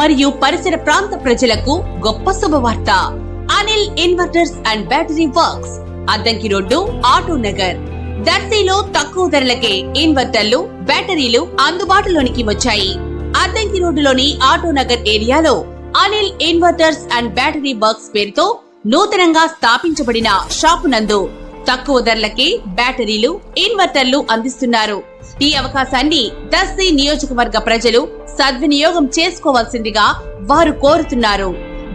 మరియు పరిసర ప్రాంత ప్రజలకు గొప్ప శుభవార్త. Anil inverters and battery works Addanki road auto Nagar. దర్శీలో తక్కువ ధరలకే ఇన్వర్టర్లు బ్యాటరీలు అందుబాటులోనికి వచ్చాయి. అద్దంకి రోడ్డులోని ఆటో నగర్ ఏరియాలో Anil inverters and battery works పేరుతో నూతనంగా స్థాపించబడిన షాపు నందు తక్కువ ధరలకే బ్యాటరీలు ఇన్వర్టర్లు అందిస్తున్నారు. ఈ అవకాశాన్ని దర్శి నియోజకవర్గ ప్రజలు సద్వినియోగం చేసుకోవాల్సిందిగా వారు కోరుతున్నారు.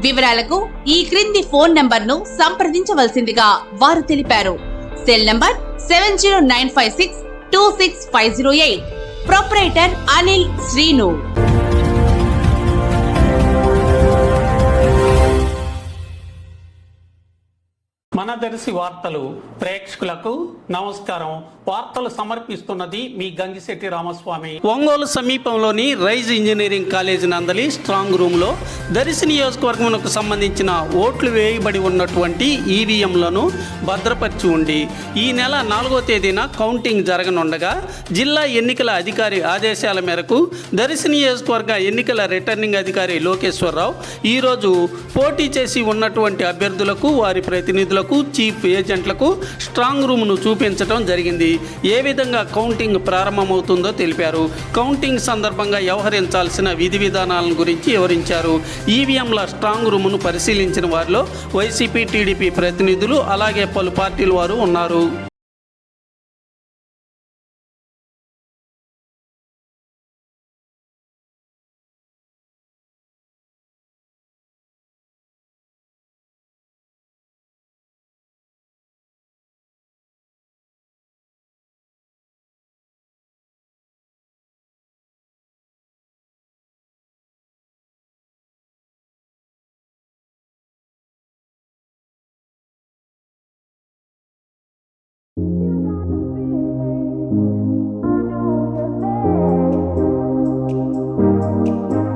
వివరాలకు ఈ క్రింది ఫోన్ నంబర్ను సంప్రదించవలసిందిగా వారు తెలిపారు. Cell number seven zero nine five six two six five zero eight. Proprietor Anil Srinu. మనదర్శి వార్తలు ప్రేక్షకులకు నమస్కారం. వార్తలు సమర్పిస్తున్నది మీ గంగిశెట్టి రామస్వామి. ఒంగోలు సమీపంలోని రైజ్ ఇంజనీరింగ్ కాలేజీ నందలి స్ట్రాంగ్ రూమ్లో దర్శి నియోజకవర్గమునకు సంబంధించిన ఓట్లు వేయబడి ఉన్నటువంటి ఈవీఎంలను భద్రపరిచి ఉండి ఈ నెల నాలుగో తేదీన కౌంటింగ్ జరగనుండగా జిల్లా ఎన్నికల అధికారి ఆదేశాల మేరకు దర్శి నియోజకవర్గ ఎన్నికల రిటర్నింగ్ అధికారి లోకేశ్వరరావు ఈరోజు పోటీ చేసి ఉన్నటువంటి అభ్యర్థులకు వారి ప్రతినిధులకు చీఫ్ ఏజెంట్లకు స్ట్రాంగ్ రూమ్ను చూపించడం జరిగింది. ఏ విధంగా కౌంటింగ్ ప్రారంభమవుతుందో తెలిపారు. కౌంటింగ్ సందర్భంగా వ్యవహరించాల్సిన విధి విధానాలను గురించి వివరించారు. ఈవీఎంల స్ట్రాంగ్ రూమ్ను పరిశీలించిన వారిలో వైసీపీ టీడీపీ ప్రతినిధులు అలాగే పలు పార్టీల వారు ఉన్నారు. Música